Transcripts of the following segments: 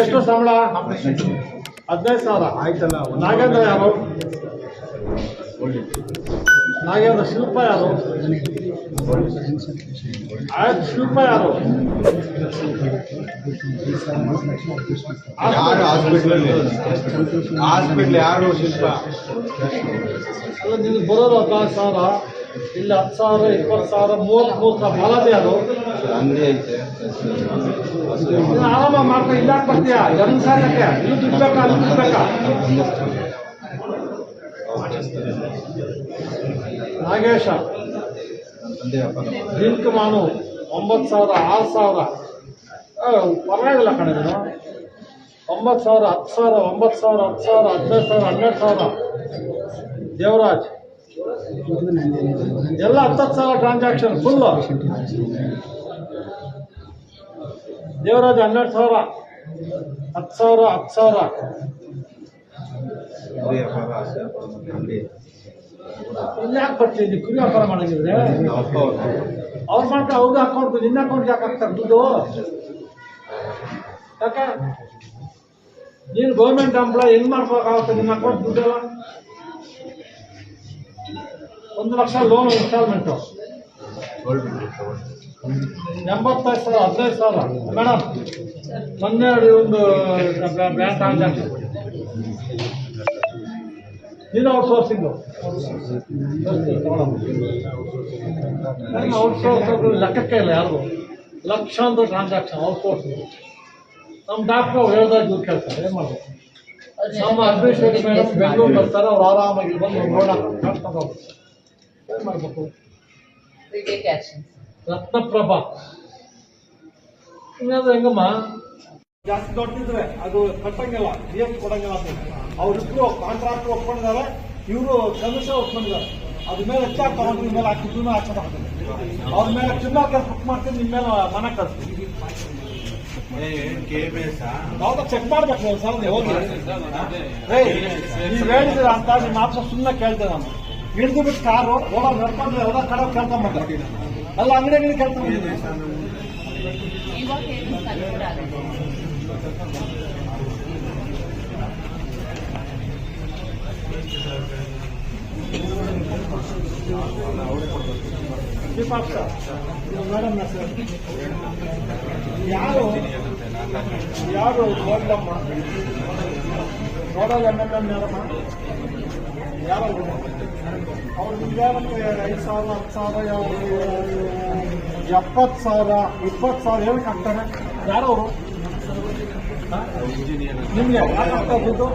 ಎಷ್ಟು ಸಂಬಳ? ಹದಿನೈದು ಸಾವಿರ. ಆಯ್ತಲ್ಲ ನಾಗೇಂದ್ರ ಯಾರು? ನಾಗೇಂದ್ರ ಶಿಲ್ಪ ಯಾರು? ಆಯ್ತು ಶಿಲ್ಪ ಯಾರು? ಯಾರು ಹಾಸ್ಪಿಟ್ಲಲ್ಲಿ? ಹಾಸ್ಪಿಟ್ಲ್ ಯಾರು ಶಿಲ್ಪ? ಅಲ್ಲ ನಿಮ್ಗೆ ಬರೋದು ಹದಿನಾಲ್ಕು ಸಾವಿರ. ಇಲ್ಲಿ, ಹತ್ತು ಸಾವಿರ, ಇಪ್ಪತ್ತು ಸಾವಿರ, ಮೂವತ್ತು ಮೂರು ಸಾವಿರ ಬರೋದು ಅದು. ಅಂಗಡಿ ಐತೆ ಆರಾಮ ಮಾಡ್ತಾ ಇಲ್ಲ ಬರ್ತೀಯ? ಜನ ಸಾಲಕ್ಕೆ ಇಲ್ಲಿ ದುಡ್ಡು ಬೇಕಾ? ಅಲ್ಲಿ ದುಡ್ಡು ಬೇಕಾ? ನಾಗೇಶ ದಿನಕ್ಕೆ ಮಾನು ಒಂಬತ್ತು ಸಾವಿರ, ಆರು ಸಾವಿರ. ಪರವಾಗಿಲ್ಲ ಕಣೆ ನೀನು. ಒಂಬತ್ತು ಸಾವಿರ, ಹತ್ತು ಸಾವಿರ, ಒಂಬತ್ತು ಸಾವಿರ, ಹತ್ತು ಸಾವಿರ, ಹದಿನೈದು ಸಾವಿರ, ಹನ್ನೆರಡು ಸಾವಿರ. ದೇವರಾಜ್ ಎಲ್ಲ ಹತ್ತತ್ತು ಸಾವಿರ ಟ್ರಾನ್ಸಾಕ್ಷನ್ ಫುಲ್ಲು ದೇವರಾಜ್ ಹನ್ನೆರಡು ಸಾವಿರ, ಹತ್ತು ಸಾವಿರ ಹತ್ತು ಸಾವಿರ. ಯಾಕೆ ಬರ್ತಿದ್ದಿ ಕುರಿ ವ್ಯಾಪಾರ ಮಾಡಂಗಿದ್ರೆ? ಅವ್ರ ಮಾಡ್ತಾರೆ, ಅವ್ರಿಗೆ ಅಕೌಂಟ್ ನಿನ್ನ ಅಕೌಂಟ್ ಯಾಕೆ ಹಾಕ್ತಾರೆ ದುಡ್ಡು? ಯಾಕೆ? ನೀನು ಗೌರ್ಮೆಂಟ್ ಎಂಪ್ಲಾಯ್ ಹೆಂಗ್ ಮಾಡ್ಬೇಕಾಗುತ್ತೆ ನಿನ್ನ ಅಕೌಂಟ್ ದುಡ್ಡೆಲ್ಲ? ಒಂದು ಲಕ್ಷ ಲೋನ್ ಇನ್ಸ್ಟಾಲ್ಮೆಂಟ್ ಎಂಬತ್ತೈದು ಸಾವಿರ, ಹದಿನೈದು ಸಾವಿರ. ಮೇಡಮ್ ಹನ್ನೆರಡು ಒಂದು ಬ್ಯಾಂಕ್ ಟ್ರಾನ್ಸಾಕ್ಷನ್ ನೀನು ಔಟ್ಸೋರ್ಸಿಂಗು ಔಟ್ಸೋರ್ಸ್ ಲೆಕ್ಕಕ್ಕೆ ಇಲ್ಲ ಯಾರು ಲಕ್ಷಾಂತರ ಟ್ರಾನ್ಸಾಕ್ಷನ್ ಔಟ್ಸೋರ್ಸಿಂಗ್ ನಮ್ಮ ಡಾಕ್ಟ್ರು ಹೇಳ್ದಾಗ ಇವ್ರು ಕೇಳ್ತಾರೆ, ಏನು ಮಾಡ್ಬೇಕು? ನಮ್ಮ ಅಡ್ಮಿನಿಸ್ಟ್ರೇಟಿವ್ ಮೇಡಮ್ ಬೆಂಗಳೂರು ಬರ್ತಾರೆ, ಅವ್ರು ಆರಾಮಾಗಿ ಬಂದು ನೋಡೋಣ ಏನು ಮಾಡಬೇಕು. ರತ್ನಪ್ರಭಾ. ಹಿಂಗಾದ್ರೆ ಹೆಂಗಮ್ಮ? ಜಾಸ್ತಿ ದೊಡ್ಡದಿದ್ರೆ ಅದು ಕಟ್ಟಂಗಿಲ್ಲ ಜಿ ಎಫ್ ಕೊಡಂಗಿಲ್ಲ ಅಂತ ಅವ್ರಿಬ್ರು ಕಾಂಟ್ರಾಕ್ಟ್ ಒಪ್ಕೊಂಡಿದ್ದಾರೆ ಇವರು ಕಮಿಷನ್ ಒಪ್ಕೊಂಡಿದ್ದಾರೆ. ಅದ್ರ ಮೇಲೆ ಹೆಚ್ಚಾಗ ತಗೊಂಡು ನಿಮ್ಮ ಮೇಲೆ ಹಾಕಿ ಚಿನ್ನ ಹಾಕೋದು ಅವ್ರ ಮೇಲೆ ಚಿನ್ನ ಕೆಲಸ ಬುಕ್ ಮಾಡ್ತೀನಿ ನಿಮ್ಮ ಮೇಲೆ ಮನೆ ಕಳಿಸ್ತೀನಿ. ಕೆ ಬಿ ಎಸ್ ಯಾವ್ದೋ ಚೆಕ್ ಮಾಡ್ಬೇಕು ಸರ್ ನೀವು ಹೋಗಿ. ಏಯ್, ನೀವು ಹೇಳಿದಿರ ಅಂತ ನಿಮ್ಮ ಮಾತ್ರ ಸುಮ್ಮನೆ ಕೇಳ್ದೆ ನಾನು. ಹಿಡಿದು ಬಿಟ್ಟು ಕಾರು ಓಡೋ ನಡ್ಕೊಂಡು ಯಾವ್ದೋ ಕಡೆ ಕೇಳ್ಕೊಂಬಂದ ಅಲ್ಲ ಅಂಗಡಿ ನೀನು ಕೇಳ್ಕೊಂಬಂದಿದ್ದೀನಿ ಮೇಡಮ್ ಮೇಡಮ್ ಯಾರು ಯಾರು ಗೋಲ್ಡಮ್ಮ ನೋಡಲ್ ಎಂ ಎಲ್ ಎಂ ಯಾರಮ್ಮ? ಯಾರು ಅವ್ರು ನಿಮ್ಗೆ ಐದು ಸಾವಿರ, ಹತ್ತು ಸಾವಿರ ಎಪ್ಪತ್ತು ಸಾವಿರ, ಇಪ್ಪತ್ತು ಸಾವಿರ ಏನಕ್ಕೆ ಹಾಕ್ತಾರೆ? ಯಾರು ಅವರು? ನಿಮ್ಗೆ ಯಾಕೆ ಹಾಕ್ತಾರೆ ದುಡ್ಡು?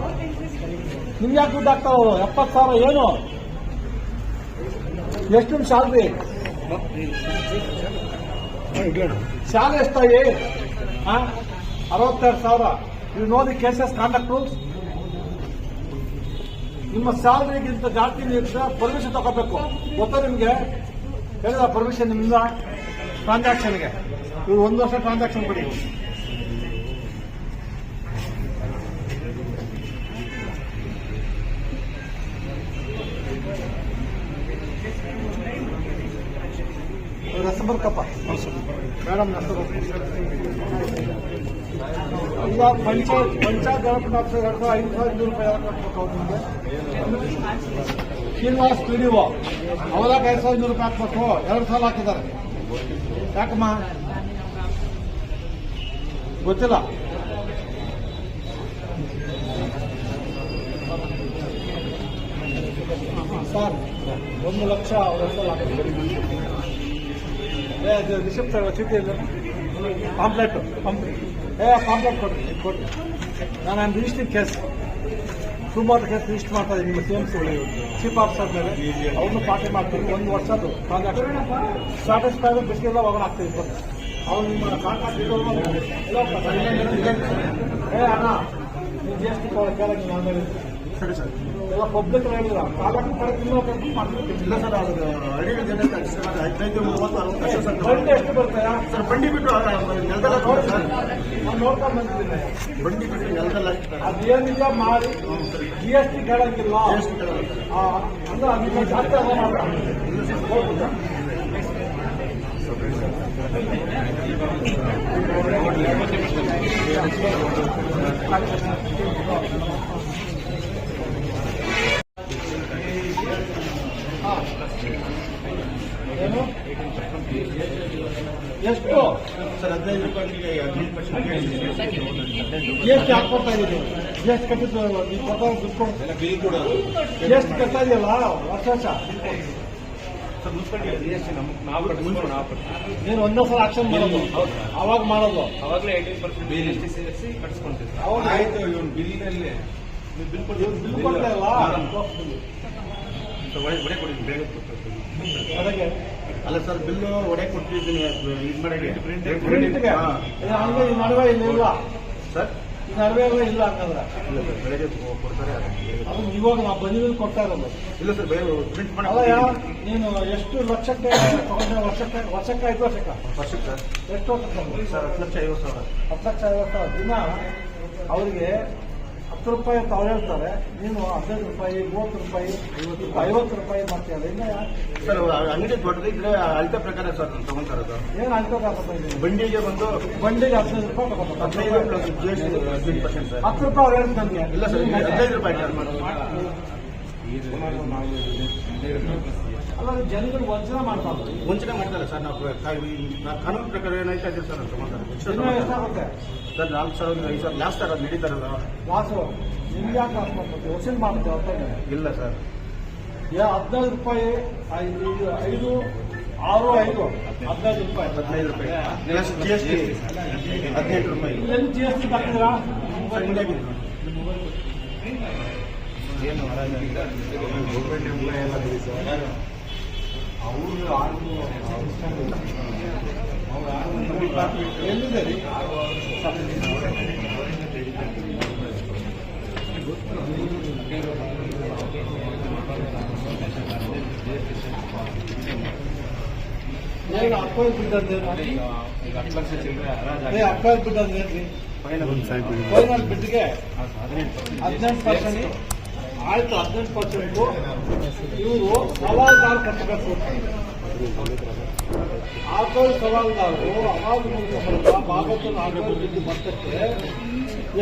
ನಿಮ್ಗೆ ಯಾಕೆ ದುಡ್ಡು ಆಗ್ತಾವ ಎಪ್ಪತ್ತು ಸಾವಿರ ಏನು? ಎಷ್ಟು ನಿಮ್ ಸ್ಯಾಲ್ರಿ? ಶಾಲೆ ಎಷ್ಟಾಗಿ? ಅರವತ್ತೆರಡು ಸಾವಿರ. ನೀವು ನೋಡಿ ಕೇಸಸ್ ಕಾಂಡಕ್ಟ್ ರೂಲ್ಸ್ ನಿಮ್ಮ ಸ್ಯಾಲ್ರಿಗಿಂತ ಜಾಸ್ತಿ ನೀವು ಪರ್ಮಿಷನ್ ತಗೋಬೇಕು. ಗೊತ್ತಾ ನಿಮಗೆ? ಹೇಳಿದ ಪರ್ಮಿಷನ್ ನಿಮ್ಮಿಂದ ಟ್ರಾನ್ಸಾಕ್ಷನ್ಗೆ ನೀವು ಒಂದು ವರ್ಷ ಟ್ರಾನ್ಸಾಕ್ಷನ್ ಕೊಡಿ. ರಸಬರ್ಕಪ್ಪ ಮೇಡಮ್ ಹೆಸರು ಈಗ ಪಂಚಾಯತ್ ಪಂಚಾಯತ್ ಡೆವಲಪ್ಮೆಂಟ್ ಆಫೀಸರ್ ಎರಡು ಐದು ಸಾವಿರ ಇನ್ನೂರು ರೂಪಾಯಿ ಯಾರು ಕಟ್ಬೇಕು ಅವ್ರು ನಿಮಗೆ ಶ್ರೀನಿವಾಸ್ ಪಿ ಡಿ ಒ ಅವಾಗ ಐದು ಸಾವಿರ ಇನ್ನೂರು ರೂಪಾಯಿ ಹಾಕ್ಬೇಕು ಎರಡು ಸಾಲ ಹಾಕಿದ್ದಾರೆ ಯಾಕಮ್ಮ ಗೊತ್ತಿಲ್ಲ ಸರ್ ಒಂದು ಲಕ್ಷ ಅವ್ರ ಹೆಸರು ಹಾಕಿದ್ದಾರೆ ಏ ಅದು ರಿಸಿಪ್ಟ್ ಚೀಟಿ ಇದೆ ಪಾಂಪ್ಲೆಟ್ ಪಾಂಪ್ಲೆಟ್ ಏ ಪಾಂಪ್ಲೆಟ್ ಕೊಡ್ರಿ ಕೊಡ್ರಿ. ನಾನು ನಾನು ರಿಜಿಸ್ಟ್ರಿ ಕೇಸ್ ಸುಮಾರು ಕೇಸ್ ರಿಜಿಸ್ಟರ್ ಮಾಡ್ತಾ ನಿಮ್ಮ C M C chief officer ಮೇಲೆ. ಅವನು ಪಾರ್ಟಿ ಮಾಡ್ತೀನಿ. ಒಂದು ವರ್ಷದ್ದು ಟ್ರಾನ್ಸಾಕ್ಷನ್ ಸ್ಟಾಟಸ್ ಪ್ರೈವೇಟ್ ಬಿಸ್ಕೆಲ್ಲ ಹೋಗೋಣ ಆಗ್ತದೆ ಇಪ್ಪತ್ತು ಅವ್ರು ನಿಮ್ಮ ಕಾಂಟ್ರಾಕ್ಟ್ ಏ, ಅಣ್ಣ, ನೀವು ಜಿ ಎಸ್ ಟಿ ಕೇಳಕ್ಕೆ ನಾನು ಸರಿ ಸರ್ ಎಲ್ಲ ಪಬ್ಲಿಕ್ ಹೇಳಿಲ್ಲ ಕಾಂಟ್ರಾಕ್ಟ್ ಕಡೆ ಮಾಡ್ತೀನಿ ಇಲ್ಲ ಸರ್ ಅದು ಅಡಿಗೆ ಜನ ಸರ್ ಅದು ಹದಿನೈದು ಮೂವತ್ತು ಅರವತ್ತು ಲಕ್ಷ ಸರ್. ಬಂಡಿ ಎಷ್ಟು ಬರ್ತಾಯಾ ಸರ್ ಬಂಡಿ ಬಿಟ್ಟು ಆ, ನೆಲದಲ್ಲ ನೋಡಿ ಸರ್. ನಾನು ನೋಡ್ಕೊಂಡು ಬಂದಿದ್ದೀನಿ. ಬಂಡಿ ಬಿಟ್ಟು ನೆಲದಲ್ಲ ಅದೇನಿಲ್ಲ ಮಾಡಿ ಜಿ ಎಸ್ ಟಿ ಕೇಳಂಗಿಲ್ಲ. ಎಷ್ಟು ಕೇಳಲ್ಲ ಸರ್ ಆ, ಅಂದ್ರೆ ಅದಕ್ಕೆ ಜಾಸ್ತಿ ಅದ ಮಾತ್ರ. ಹೋಗ್ಬಿಟ್ಟ? ಹಾ. ಎಷ್ಟು ಹಾಕಿ ಕೊಡ್ತಾ ಇದ್ದೀರಿ ಎಷ್ಟು ಕಟ್ಟಿದ್ದು ನೀವು ಕೊಡ್ತಾ ದುಡ್ಡು ಕೊಡು ಬಿಲ್ ಕೂಡ ಎಷ್ಟು ಕಟ್ತಾ ಇದೆಯಲ್ಲ ವರ್ಷ ವರ್ಷ ನೀನು ಒಂದೇ ಸಲ ಆಕ್ಷನ್ ಮಾಡೋದು ಅವಾಗ ಮಾಡೋದು ಅವಾಗಲೇ ಏಯ್ಟೀನ್ ಪರ್ಸೆಂಟ್ ಟಿ ಸೇರಿಸಿ ಕಟ್ಸ್ಕೊಂತೀವಿ ಅವಾಗ ಆಯ್ತು ಇವನ್ ಬಿಲ್ನಲ್ಲಿ ಬಿಲ್ ಕೊಡಿ ಬಿಲ್ ಕೊಡ್ತಾ ಇಲ್ಲ ಒಡೆ ಕೊಡಿ ಬೇಗ ಕೊಡ್ತೀವಿ ಅದಕ್ಕೆ ಅಲ್ಲ ಸರ್ ಬಿಲ್ಲು ಒಡೆ ಕೊಟ್ಟಿದ್ದೀನಿ. ಇದು ನಡುವೆ ಇಲ್ಲಿ ಇಲ್ಲ. ಸರ್ ಈ ನಡುವೆ ಎಲ್ಲ ಇಲ್ಲ ಹಂಗಂದ್ರೆ. ಇಲ್ಲ ಸರ್ ಬೆಳಗ್ಗೆ ಕೊಡ್ತಾರೆ ಅದು. ಇವಾಗ ನಾವು ಬಂದಿದ್ದು ಕೊಡ್ತಾ ಇರೋದು. ಇಲ್ಲ ಸರ್ ಪ್ರಿಂಟ್ ಮಾಡಿ ಅಲ್ಲ ನೀನು ಎಷ್ಟು ಲಕ್ಷಕ್ಕೆ ತಗೊಂಡೆ? ವರ್ಷಕ್ಕೆ ವರ್ಷಕ್ಕೆ ಐದು ವರ್ಷಕ್ಕ ವರ್ಷಕ್ಕೆ ಸರ್? ಎಷ್ಟು ವರ್ಷಕ್ಕೆ ಸರ್ ಹತ್ತು ಲಕ್ಷ ಐವತ್ತು ಸಾವಿರ. ಹತ್ತು ಲಕ್ಷ ಐವತ್ತು ಸಾವಿರ. ದಿನ ಅವರಿಗೆ ಹತ್ತು ರೂಪಾಯಿ ತಾವು ಹೇಳ್ತಾರೆ. ನೀನು ಹದಿನೈದು ರೂಪಾಯಿ ಮೂವತ್ತು ರೂಪಾಯಿ ಐವತ್ತು ರೂಪಾಯಿ ಮತ್ತೆ ಅದರಿಂದ ಸರ್ ಅಂಗಡಿ ದೊಡ್ಡದಿದ್ರೆ ಅಳತೆ ಪ್ರಕಾರ ಸರ್ ನಾನು ತಗೊಂತಾ ಇರೋದು ಏನು ಅಳತೆ ಬಂಡಿಗೆ ಬಂದು ಬಂಡಿಗೆ ಹದಿನೈದು ರೂಪಾಯಿ ಹದಿನೈದು ಪ್ಲಸ್ ಜಿ ಎಸ್ ಹದಿನೈದು ಪರ್ಸೆಂಟ್ ಸರ್. ಹತ್ತು ರೂಪಾಯಿ ಅವ್ರು ಹೇಳ್ತಾರೆ ನನಗೆ. ಇಲ್ಲ ಸರ್ ಹದಿನೈದು ರೂಪಾಯಿ ಚಾರ್ಜ್ ಮಾಡೋದು. ಜನಗಳು ವಂಚನೆ ಮಾಡ್ತಾರೆ ವಂಚನೆ ಮಾಡ್ತಾರೆ ಸರ್ ನಾವು ಕಾನೂನು ಪ್ರಕಾರ ಏನೈತೆ ಅದೇ ಸರ್? ಎಷ್ಟಾಗುತ್ತೆ? ಸರ್ ನಾಲ್ಕು ಸಾವಿರ ಐದು ಸಾವಿರ ಲಾಸ್ಟ್ ಸರ್ ಅದು ನಡೀತಾರಲ್ಲ? ವಾಸು ನಿಮ್ಗೆ ಯಾಕೆ ವಸೂಲ್ ಮಾಡ್ತೀವಿ ಹೊರತಾಗಿ ಇಲ್ಲ ಸರ್. ಯಾ ಹದಿನೈದು ರೂಪಾಯಿ ಐದು ಐದು ಆರು ಐದು. ಹದಿನೈದು ರೂಪಾಯಿ. ಹದಿನೈದು ರೂಪಾಯಿ. ಪ್ಲಸ್ ಜಿ ಎಸ್ ಟಿ ಹದಿನೆಂಟು ರೂಪಾಯಿ. ಎಲ್ಲಿ ಜಿ ಎಸ್ ಟಿ ಹಾಕಿದ್ರಾ ಏನು ಗೌರ್ಮೆಂಟ್ ಎಂಪ್ಲಾಯ್ ಎಲ್ಲ ಇದೆ ಸರ್ ಎಲ್ಲಿದೆ ರೀ ಏನು ಅಪ್ಪಾಯಿ ಬಿಟ್ಟಂದೇನು ಏ ಅಪ್ಪಾಯಿ ಬಿಟ್ಟಂದೇನ್ರಿ ಫೈನಲ್ ಬಿಟ್ಟಿಗೆ ಹದಿನೆಂಟು ಪರ್ಸೆಂಟ್ ಆಯ್ತು, ಹದಿನೆಂಟು ಪರ್ಸೆಂಟು ಇವರು ಸವಾಲ್ದಾರ ಕಟ್ಟಬೇಕು ಆಟೋಲ್ ಸವಾಲ್ದಾರರು ಮೂಲಕ ಭಾಗವತನ ಆಟೋಲ್ ಬಿದ್ದು ಮೊತ್ತಕ್ಕೆ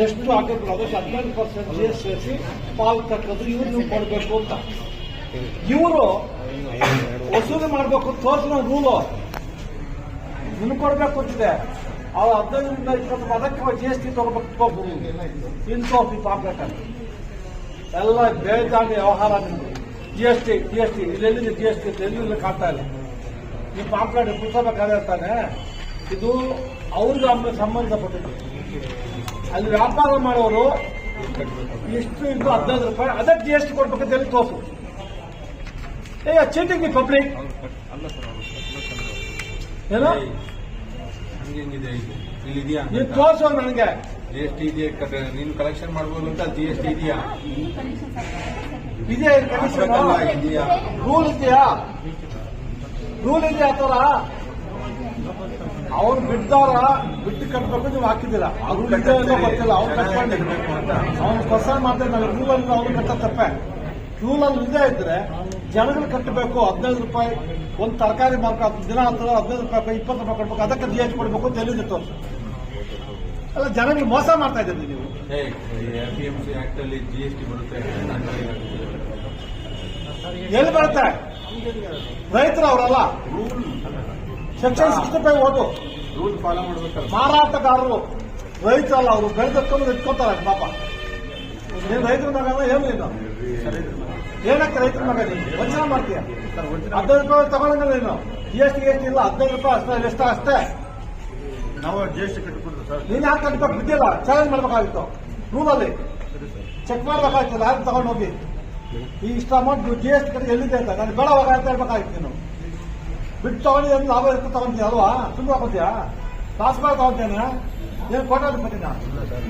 ಎಷ್ಟು ಹಾಕಿದ್ರು, ಅದಕ್ಕೆ ಹದಿನೆಂಟು ಪರ್ಸೆಂಟ್ ಜಿ ಎಸ್ ಸೇರಿಸಿ ಪಾಲ್ ಕಟ್ಟೋದು ಇವ್ರು ನೀವು ಕೊಡಬೇಕು ಅಂತ. ಇವರು ವಸೂಲಿ ಮಾಡಬೇಕು ತೋರಿಸಿದ ರೂಲು ನಿಮ್ಗೆ ಕೊಡಬೇಕು ಅಂತಿದೆ. ಅವ್ರು ಹದಿನೈದರಿಂದ ಇಪ್ಪತ್ತು, ಅದಕ್ಕೆ ಜಿ ಎಸ್ ಟಿ ತಗೋಬೇಕು ಇನ್ ತೋರಿಸಿ ಪಾಂಪ್ಲೆಟ್ ಎಲ್ಲ ಬೇಜಾನಿ ವ್ಯವಹಾರ ನಿಮ್ದು. G S T G S T ಇಲ್ಲೆಲ್ಲಿದೆ G S T ಎಲ್ಲಿ ಕಾಣ್ತಾ ಇಲ್ಲ. ಈ ಪಾಂಪ್ಲೆಟ್ ತಾನೆ ಇದು ಅವ್ರಿಗೆ ಆಮೇಲೆ ಸಂಬಂಧಪಟ್ಟಿದ್ದು. ಅಲ್ಲಿ ವ್ಯಾಪಾರ ಮಾಡೋರು ಇಷ್ಟು ಇದು ಹದಿನೈದು ರೂಪಾಯಿ ಅದಕ್ಕೆ ಜಿ ಎಸ್ ಟಿ ಕೊಡ್ಬೇಕಂತ ಹೇಳಿ ತೋರಿಸು? ಏ ಚೀಟಿಂಗ್ ಪಬ್ಲಿಕ್ ಏನೋ? ಹಂಗೇನಿದೆ ಇದು? ಇಲ್ಲಿ ಇದೆಯಾ ತೋರಿಸು ನನಗೆ. ಜಿ ಎಸ್ ಟಿ ಇದೆಯಾ ನೀನು ಕಲೆಕ್ಷನ್ ಮಾಡ್ಬೋದು ಅಂತ ಜಿ ಎಸ್ ಟಿ ಇದೆಯಾ ಹಾಕ್ಬೇಕಲ್ಲ, ಇದೆಯಾ? ರೂಲ್ ಇದೆಯಾ? ರೂಲ್ ಇದೆಯಾ ತರ ಅವ್ರು ಬಿಡ್ದಾರ ಬಿಟ್ಟು ಕಟ್ಬೇಕು ನೀವು ಹಾಕಿದ್ದೀರಾ. ಅವ್ರು ಕಟ್ಟೋ ಗೊತ್ತಿಲ್ಲ. ಅವ್ರು ಕಟ್ಕೊಂಡು ಅವ್ನು ಪರ್ಸನ್ ಮಾಡ್ತಾರೆ ರೂಲ್ ಅಲ್ಲಿ ಅವ್ರು ಕಟ್ಟ ತಪ್ಪೆ. ರೂಲಲ್ಲಿ ಇಲ್ಲದೆ ಇದ್ರೆ ಜನಗಳು ಕಟ್ಟಬೇಕು ಹದಿನೈದು ರೂಪಾಯಿ ಒಂದು ತರಕಾರಿ ಮಾರ್ಕೆಟ್ ದಿನ ಹತ್ತು ಹದಿನೈದು ರೂಪಾಯಿ ಇಪ್ಪತ್ತು ರೂಪಾಯಿ ಕೊಡ್ಬೇಕು ಅದಕ್ಕೆ ಜಿ ಎಸ್ ಕೊಡಬೇಕು ಅಂತ ಹೇಳಿದಿತ್ತು ಅಲ್ಲ ಜನಗಳು ಮೋಸ ಮಾಡ್ತಾ ಇದ್ದೀರಿ ನೀವು. ಪಿ ಎಂ ಸಿ ಆಕ್ಟ್ ಅಲ್ಲಿ ಜಿ ಎಸ್ ಟಿ ಬರುತ್ತೆ ಎಲ್ಲಿ ಬರುತ್ತೆ? ರೈತರು ಅವರಲ್ಲ? ಸೆಕ್ಷನ್ ಸಿಕ್ಸ್ಟಿ ಫೈವ್ ಓದು. ರೂಲ್ ಫಾಲೋ ಮಾಡ್ಬೇಕಲ್ಲ. ಮಾರಾಟಗಾರರು ರೈತರಲ್ಲ ಅವರು ಬೆಳೆದಕ್ಕೂ ಇಟ್ಕೋತಾರೆ ಪಾಪ. ನೀನು ರೈತರು ಮಗ ಅಂದ್ರೆ ಏನು ನೀನು? ಏನಕ್ಕೆ ರೈತರ ಮಗ ವಂಚನೆ ಮಾಡ್ತೀಯ? ಹದಿನೈದು ರೂಪಾಯಿ ತಗೊಳಂಗಿಲ್ಲ ನೀನು. ಜಿ ಎಸ್ ಟಿ ಎಸ್ ಇಲ್ಲ ಹದಿನೈದು ರೂಪಾಯಿ ಅಷ್ಟೇ ಎಷ್ಟು ಅಷ್ಟೇ. ನಾವು ಜಿ ಎಸ್ ಟಿ ಕಟ್ಟಿಕೊಂಡು ಸರ್. ನೀನು ಯಾಕೆ ಕಟ್ಟಬೇಕು ಬಿದ್ದಿಲ್ಲ ಚಾಲೆಂಜ್ ಮಾಡಬೇಕಾಗಿತ್ತು. ರೂಲಲ್ಲಿ ಚೆಕ್ ಮಾಡ್ಬೇಕಾಗಿತ್ತು ಯಾರು ತಗೊಂಡು ಹೋಗಿ? ಈ ಇಷ್ಟು ಅಮೌಂಟ್ ಜಿ ಎಸ್ ಟಿ ಕಟ್ಟಿ ಎಲ್ಲಿದೆ ಅಂತ? ನಾನು ಬೇಡ ಹೋಗ ಅಂತ ಹೇಳ್ಬೇಕಾಗಿತ್ತು ನೀನು. ಬಿಟ್ಟು ತಗೊಂಡು ಏನು ಲಾಭ ಇರುತ್ತೆ ತಗೊಂತೀಯ ಅಲ್ವಾ? ತುಂಬ ಹಾಕೋತೀಯಾ ಕಾಸು ಮಾಡಿ ತಗೊಂತೇನೆ ಏನು ಕೋಟಾಧಿಪತಿನ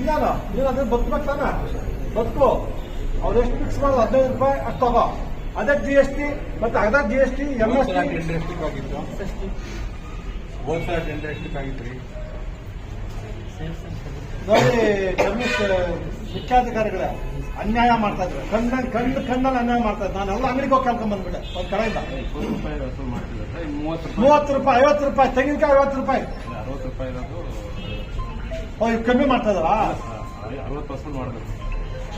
ಇನ್ನಾನು ನೀನು ಅದನ್ನ ಬದುಕ್ಬೇಕು ತಾನೆ? ಬದುಕು. ಅವ್ರು ಎಷ್ಟು ಫಿಕ್ಸ್ ಮಾಡೋದು ಹದಿನೈದು ರೂಪಾಯಿ ಅಷ್ಟು ತಗೋ. ಅದಕ್ಕೆ ಜಿ ಎಸ್ ಟಿ ಮತ್ತೆ ಅದಕ್ಕೆ G S T M S T ಹೋದ್ ಸಲ ಟೆಂಡರ್ ಎಷ್ಟಕ್ಕಾಗಿತ್ತು ರೀ ನೋಡಿ ಕಮ್ಯುನಿಸ್ಟ್ ಮುಖ್ಯಾಧಿಕಾರಿಗಳೇ ಅನ್ಯಾಯ ಮಾಡ್ತಾ ಇದ್ರು ಕಣ್ಣ ಕಣ್ಣು ಕಣ್ಣಲ್ಲಿ ಅನ್ಯಾಯ ಮಾಡ್ತಾ ಇದ್ರು ನಾನೆಲ್ಲ ಅಂಗಡಿಗೆ ಹೋಗಿ ಕರ್ಕೊಂಡ್ ಬಂದ್ಬಿಟ್ಟೆ ಒಂದ್ ಕಡೆಯಿಂದ. ಮೂವತ್ತು ರೂಪಾಯಿ ಮೂವತ್ತು ರೂಪಾಯಿ ಐವತ್ತು ರೂಪಾಯಿ ತೆಂಗಿನಕಾಯಿ ಐವತ್ತು ರೂಪಾಯಿ. ಅರವತ್ತು ರೂಪಾಯಿ ಇರೋದು ಕಮ್ಮಿ ಮಾಡ್ತಾ ಇದಾರಾ ಅರವತ್ತು ಪರ್ಸೆಂಟ್ ಮಾಡಬೇಕು.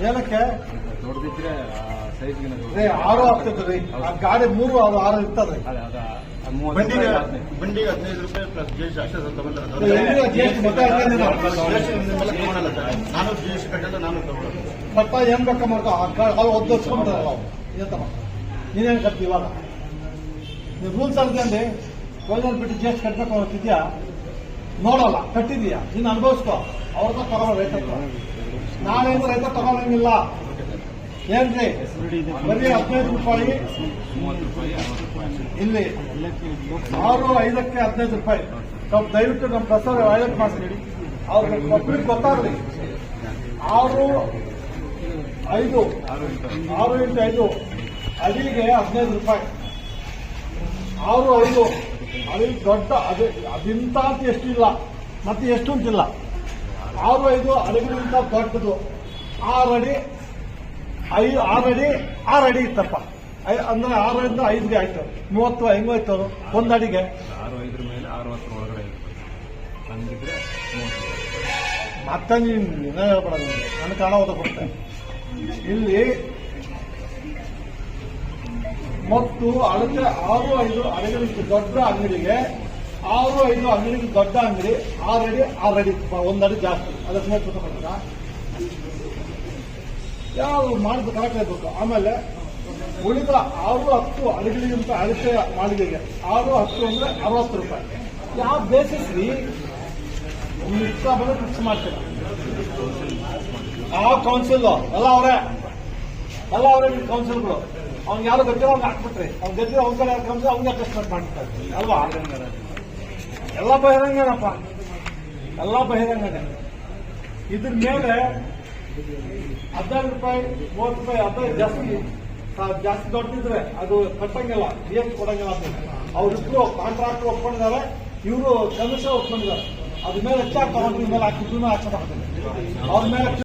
ಏನಕ್ಕೆ ದೊಡ್ಡದಿದ್ರೆ ಸೈಜ್ಗೆ ರೀ ಆರು ಆಗ್ತದೆ ರೀ. ಆ ಗಾಡಿ ಮೂರು ಅದು ಆರು ಇರ್ತದೆ. ಬಂಡಿಗೆ. ಬಂಡಿಗೆ ಹದಿನೈದು ರೂಪಾಯಿ ಪ್ಲಸ್ ಜಿ ಎಸ್ ಅಷ್ಟೇ ಸ್ವಲ್ಪ. ನಾನು ಜಿ ಎಸ್ ನಾನು ತಗೊಳ್ಳೋದು. ಭತ್ತ ಏನ್ ಬೇಕಾ ಮಾಡ್ಕೋ? ಆ ಗಾಡಿ ಅವ್ರು ಒದ್ದು ಹಚ್ಕೊಂತಾರಲ್ಲ ಅವ್ರು ಏನಂತ ನೀನೇನು ಕಟ್ತಿ ಇವಾಗ? ನೀವು ರೂಲ್ಸ್ ಅರ್ಜಂಡಿ ಒಳ್ಳೆ ಬಿಟ್ಟು ಜಿ ಎಸ್ ಕಟ್ಬೇಕು ಅನ್ನೋತಿದ್ಯಾ ನೋಡಲ್ಲ ಕಟ್ಟಿದ್ಯಾ ನೀನು ಅನುಭವಿಸ್ಕೋ. ಅವ್ರದ ತಗೊಳ್ಳೋ ರೈತ ನಾನೇನು ರೈತ ತಗೊಳಂಗಿಲ್ಲ ಏನ್ರಿ? ಬರೀ ಹದಿನೈದು ರೂಪಾಯಿ. ಇಲ್ಲಿ ಆರು, ಐದಕ್ಕೆ ಹದಿನೈದು ರೂಪಾಯಿ. ಸ್ವಲ್ಪ ದಯವಿಟ್ಟು ನಮ್ಮ ಪ್ರಸಾರ ವೈಲೆಟ್ ಮಾಡಿಸ್ಬೇಡಿ ಅವ್ರಿಗೆ ಪಬ್ಲಿಕ್ ಗೊತ್ತಾಗ್ಲಿ. ಆರು, ಐದು, ಆರು ಇಂಟು ಐದು, ಅಡಿಗೆ ಹದಿನೈದು ರೂಪಾಯಿ. ಆರು, ಐದು ಅಲ್ಲಿ ದೊಡ್ಡ, ಅದು ಅದಿಂತ ಅಂತ ಎಷ್ಟು ಇಲ್ಲ ಮತ್ತೆ ಎಷ್ಟು ಅಂತಿಲ್ಲ ಆರು ಐದು ಅಡಿಗಿಂತ ದೊಡ್ಡದು ಆರು ಅಡಿ ಐದು ಆರು ಅಡಿ ಆರು ಅಡಿ ಇತ್ತಪ್ಪ. ಐ ಅಂದ್ರೆ ಆರರಿಂದ ಐದುಗೆ ಆಯ್ತು. ಮೂವತ್ತು ಹೆಂಗೋಯ್ತು ಒಂದು ಅಡಿಗೆ ಆರು ಐದ್ರ ಮೇಲೆ ಆರು ಹತ್ತರ ಒಳಗಡೆ ಹಂಗಿದ್ರೆ ಮತ್ತೆ ನೀನು ಹೇಳ್ಬೇಡ ನಿಮಗೆ ನನ್ನ ಕಾಣ ಇಲ್ಲಿ ಮತ್ತು ಅಳತೆ ಆರು ಐದು ಅಡಿಗಳಿಗೆ ದೊಡ್ಡ ಅಂಗಡಿಗೆ ಆರು, ಐದು ಅಂಗಡಿಗೆ ದೊಡ್ಡ ಅಂಗಡಿ ಆರು ಅಡಿ ಆರು ಅಡಿ ಒಂದಡಿ ಜಾಸ್ತಿ. ಅದಕ್ಕೆ ಕೊಡ್ತಾರ? ಯಾವ ಮಾಡಿದ ಕರೆಕ್ಟ್ ಆಗಬೇಕು ಆಮೇಲೆ ಉಳಿದ ಆರು, ಹತ್ತು ಅಡಿಗಳಿಗಿಂತ ಅಳತೆ ಮಾಳಿಗೆಗೆ ಆರು, ಹತ್ತು ಅಂದ್ರೆ ಅರವತ್ತು ರೂಪಾಯಿ. ಯಾವ ಬೇಸಿಸ್ ರೀ ಇಷ್ಟ ಬಂದ್ರೆ ಫಿಕ್ಸ್ ಮಾಡ್ತೀರ? ಆ ಕೌನ್ಸಿಲ್ ಎಲ್ಲ ಅವರೇ. ಎಲ್ಲ ಅವರೇ ನಿಮ್ಮ ಕೌನ್ಸಿಲ್ಗಳು ಅವ್ನಿಗೆ ಯಾರು ಗೊತ್ತಿರೋ ಅವ್ನಿಗೆ ಹಾಕ್ಬಿಟ್ರಿ. ಅವ್ನು ಗೊತ್ತಿರೋ ಅವ್ನ ಕಡೆ ಕೌನ್ಸಿಲ್ ಅವ್ನಿಗೆ ಅಡ್ಜಸ್ಟ್ಮೆಂಟ್ ಮಾಡ್ತಾರೆ ಅಲ್ವಾ? ಎಲ್ಲ ಬಹಿರಂಗನಪ್ಪ. ಎಲ್ಲ ಬಹಿರಂಗನೆ. ಇದ್ರ ಮೇಲೆ ಹದಿನೈದು ರೂಪಾಯಿ, ಮೂವತ್ತು ರೂಪಾಯಿ, ಹದಿನೈದು ಜಾಸ್ತಿ ಜಾಸ್ತಿ ದೊಡ್ಡದಿದ್ರೆ ಅದು ಕಟ್ಟಂಗಿಲ್ಲ ಜಿ ಎಸ್ ಕೊಡಂಗಿಲ್ಲ ಅಂತ. ಅವ್ರಿಬ್ರು ಕಾಂಟ್ರಾಕ್ಟ್ ಒಪ್ಕೊಂಡಿದ್ದಾರೆ, ಇವರು ಕಮಿಷನ್ ಒಪ್ಕೊಂಡಿದ್ದಾರೆ. ಅದ್ರ ಮೇಲೆ ಹೆಚ್ಚಾಗಿ ತಗೊಂಡ್ರ ಮೇಲೆ ಹಾಕಿದ್ರು ಹಾಕ್ಸೋದು ಅವ್ರ ಮೇಲೆ